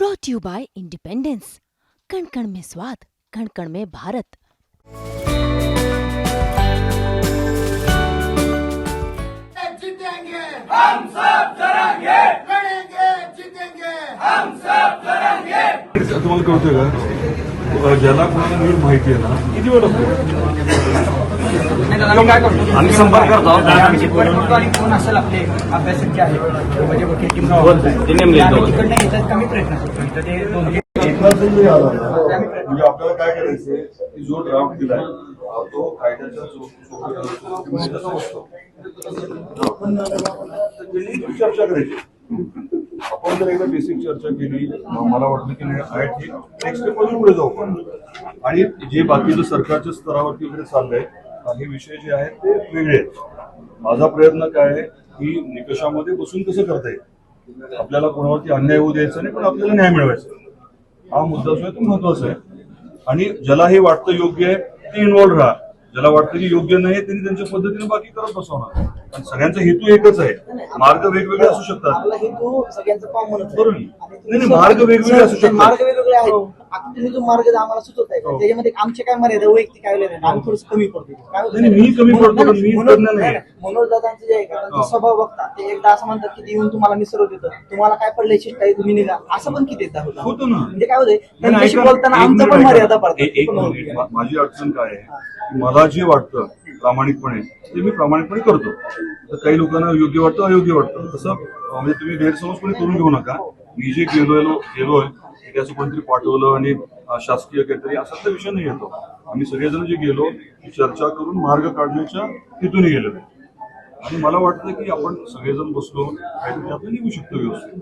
Brought you bye independence कण कण में स्वाद कण कण में भारत जीतेंगे हम सब लड़ेंगे लड़ेंगे जीतेंगे हम सब करेंगे तुम्हाला कळतंय का अ, ज्याला कोणाला नीट माहिती आहे ना किती वेळ लागतो? आम्ही संपर्क करतो. आणि कोण असेल आपले अभ्यासक आहे म्हणजे वकील टीम आम्ही. तिकडनं येतात कमी प्रयत्न करतो. इथं ते दोन म्हणजे आपल्याला काय करायचंय की जो ड्राफ्ट दिलाय तो कायद्याच्या चर्चा करायची. जर एकदा बेसिक चर्चा केली. मला वाटतं की नाही ठीक नेक्स्ट स्टेपमध्ये पुढे जाऊ पण आणि जे बाकीचं सरकारच्या स्तरावरती वगैरे चाललंय हे विषय जे आहेत ते वेगळे आहेत माझा प्रयत्न काय आहे की निकषामध्ये बसून कसं करता येईल? आपल्याला कोणावरती अन्याय होऊ द्यायचा नाही पण आपल्याला न्याय मिळवायचा हा मुद्दा जो आहे तो महत्त्वाचा आहे. आणि ज्याला हे वाटतं योग्य आहे ते इन्वॉल्व्ह राहा. ज्याला वाटतं की योग्य नाही त्यांनी त्यांच्या पद्धतीने बाकी करत बसवणार. पण सगळ्यांचा हेतू एकच आहे. मार्ग वेगवेगळे असू शकतात. आपला हेतू सगळ्यांचा कॉमनच बरोबर. नाही, नाही, मार्ग वेगवेगळे असू शकतात. मार्ग वेगवेगळे आहेत. आता तुम्ही जो मार्ग आम्हाला सुचवत आहे का हो. त्याच्यामध्ये आमचे काय मर्यादा वैयक्तिक काय नाही आम्ही थोडं कमी पडतो काय होतं? नाही, नाही, मी कमी पडतो, पण मी तज्ञ नाही. मनोज दादांचं जे आहे का हो. त्यांचा स्वभाव बघता ते एकदा असं म्हणतात की ते येऊन तुम्हाला मिसळू देतं तुम्हाला काय पडलंय शिष्ट आहे तुम्ही निघा. असं पण किती एकदा होतं ना. म्हणजे काय होतंय त्यांच्याशी बोलताना आमचं पण. मर्यादा. मा- माझी अडचण काय आहे? की मला जे वाटतं प्रामाणिकपणे ते मी प्रामाणिकपणे करतो. तर काही लोकांना योग्य वाटतं अयोग्य वाटतं. तसं म्हणजे तुम्ही गैरसमज कोणी करून घेऊ नका. मी जे गेलोय गेलोय ते असं कोणतरी पाठवलं आणि शासकीय काहीतरी असा तर विषय नाही येतो. आम्ही सगळेजण जे गेलो चर्चा करून मार्ग काढण्याच्या हेतूने गेलो आणि मला वाटतं की आपण सगळेजण बसलो काहीतरी त्यातून निघू शकतो व्यवस्थित.